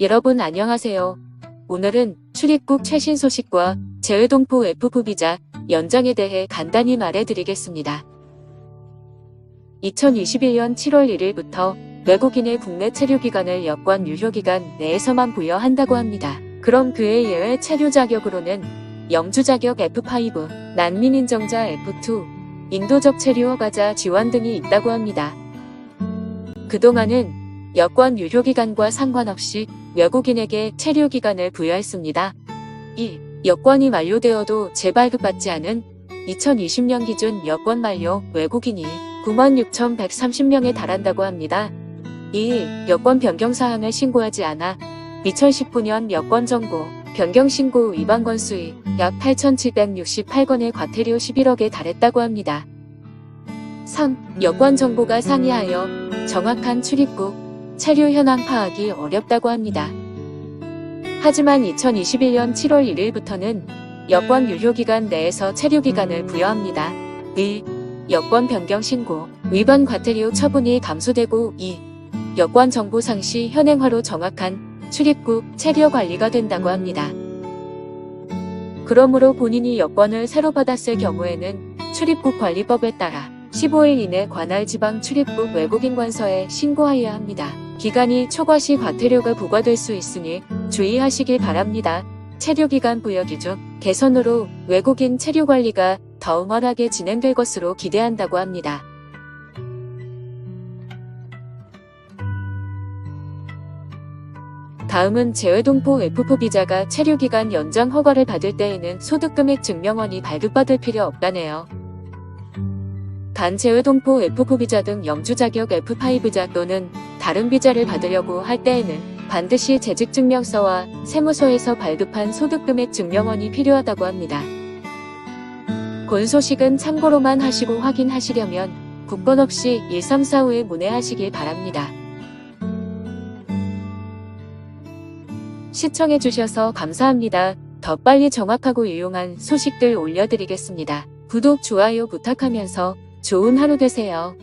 여러분 안녕하세요. 오늘은 출입국 최신 소식과 재외동포 F4 비자 연장에 대해 간단히 말해드리겠습니다. 2021년 7월 1일부터 외국인의 국내 체류 기간을 여권 유효 기간 내에서만 부여한다고 합니다. 그럼 그의 예외 체류 자격으로는 영주 자격 F5, 난민 인정자 F2, 인도적 체류 허가자 지원 등이 있다고 합니다. 그동안은 여권 유효 기간과 상관없이 외국인에게 체류 기간을 부여했습니다. 1. 여권이 만료되어도 재발급받지 않은 2020년 기준 여권 만료 외국인이 96,130명에 달한다고 합니다. 2. 여권 변경 사항을 신고하지 않아 2019년 여권 정보 변경 신고 위반 건수이 약 8,768건의 과태료 11억에 달했다고 합니다. 3. 여권 정보가 상이하여 정확한 출입국, 체류 현황 파악이 어렵다고 합니다. 하지만 2021년 7월 1일부터는 여권 유효기간 내에서 체류기간을 부여합니다. 1. 여권 변경 신고, 위반 과태료 처분이 감소되고 2. 여권 정보 상시 현행화로 정확한 출입국, 체류 관리가 된다고 합니다. 그러므로 본인이 여권을 새로 받았을 경우에는 출입국 관리법에 따라 15일 이내 관할 지방 출입국 외국인 관서에 신고하여야 합니다. 기간이 초과 시 과태료가 부과될 수 있으니 주의하시길 바랍니다. 체류기간 부여 기준 개선으로 외국인 체류 관리가 더 원활하게 진행될 것으로 기대한다고 합니다. 다음은 재외동포 F4 비자가 체류기간 연장 허가를 받을 때에는 소득금액 증명원이 발급받을 필요 없다네요. 단 재외동포 F4 비자 등 영주 자격 F5 비자 또는 다른 비자를 받으려고 할 때에는 반드시 재직증명서와 세무서에서 발급한 소득금액 증명원이 필요하다고 합니다. 본 소식은 참고로만 하시고 확인하시려면 국번 없이 1345에 문의하시길 바랍니다. 시청해주셔서 감사합니다. 더 빨리 정확하고 유용한 소식들 올려드리겠습니다. 구독, 좋아요 부탁하면서 좋은 하루 되세요.